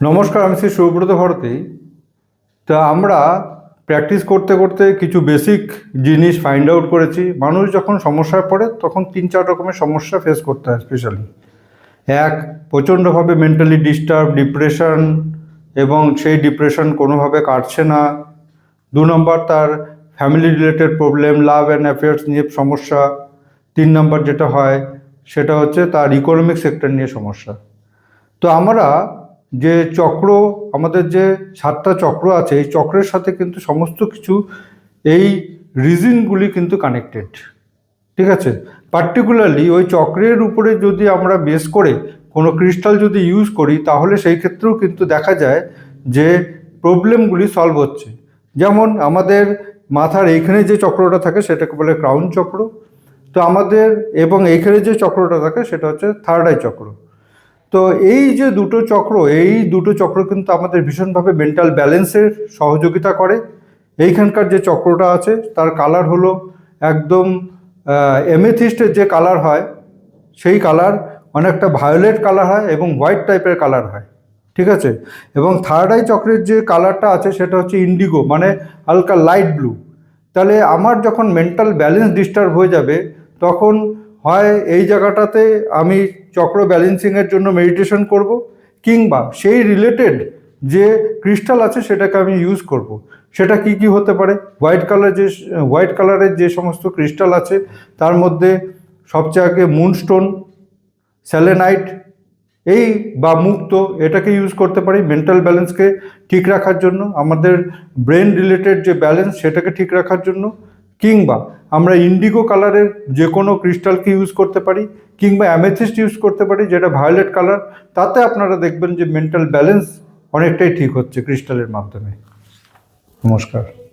নমস্কার, আমি শ্রী সুব্রত ভারতী। তা আমরা প্র্যাকটিস করতে করতে কিছু বেসিক জিনিস ফাইন্ড আউট করেছি। মানুষ যখন সমস্যায় পড়ে, তখন তিন চার রকমের সমস্যা ফেস করতে হয় স্পেশালি এক, প্রচণ্ডভাবে মেন্টালি ডিস্টার্ব ডিপ্রেশন এবং সেই ডিপ্রেশন কোনোভাবে কাটছে না। দু নম্বর, তার family related problem love and affairs নিয়ে সমস্যা। তিন নম্বর যেটা হয়, সেটা হচ্ছে তার ইকোনমিক সেক্টর নিয়ে সমস্যা। তো আমরা যে চক্র, আমাদের যে সাতটা চক্র আছে, এই চক্রের সাথে কিন্তু সমস্ত কিছু এই রিজনগুলি কিন্তু কানেক্টেড ঠিক আছে? পার্টিকুলারলি ওই চক্রের উপরে যদি আমরা বেস করে কোনো ক্রিস্টাল যদি ইউজ করি, তাহলে সেই ক্ষেত্রেও কিন্তু দেখা যায় যে প্রবলেমগুলি সলভ হচ্ছে। যেমন আমাদের মাথার এইখানে যে চক্রটা থাকে, সেটাকে বলে ক্রাউন চক্র। তো আমাদের এবং এইখানে যে চক্রটা থাকে, সেটা হচ্ছে থার্ড আই চক্র। তো এই যে দুটো চক্র, এই দুটো চক্র কিন্তু আমাদের ভীষণভাবে মেন্টাল ব্যালেন্সের সহযোগিতা করে। এইখানকার যে চক্রটা আছে, তার কালার হলো একদম এমেথিস্টের যে কালার হয়, সেই কালার অনেকটা ভায়োলেট কালার হয় এবং হোয়াইট টাইপের কালার হয়। ঠিক আছে? এবং থার্ড আই চক্রের যে কালারটা আছে, সেটা হচ্ছে ইন্ডিগো মানে হালকা লাইট ব্লু তাহলে আমার যখন মেন্টাল ব্যালেন্স ডিস্টার্ব হয়ে যাবে, তখন হয় এই জায়গাটাতে আমি চক্র ব্যালেন্সিংয়ের জন্য মেডিটেশন করব, কিংবা সেই রিলেটেড যে ক্রিস্টাল আছে সেটাকে আমি ইউজ করব। সেটা কি কি হতে পারে? হোয়াইট কালার যে হোয়াইট কালারের যে সমস্ত ক্রিস্টাল আছে, তার মধ্যে সবচেয়ে আগে মুনস্টোন স্যালেনাইট এই বা মুক্ত, এটাকে ইউজ করতে পারি মেন্টাল ব্যালেন্সকে ঠিক রাখার জন্য। আমাদের ব্রেন রিলেটেড যে ব্যালেন্স সেটাকে ঠিক রাখার জন্য। কিংবা আমরা ইন্ডিগো কালারের যে কোনো ক্রিস্টালকে ইউজ করতে পারি, কিংবা অ্যামেথিস্ট ইউজ করতে পারি, যেটা ভায়োলেট কালার তাতে আপনারা দেখবেন যে মেন্টাল ব্যালেন্স অনেকটাই ঠিক হচ্ছে ক্রিস্টালের মাধ্যমে। নমস্কার।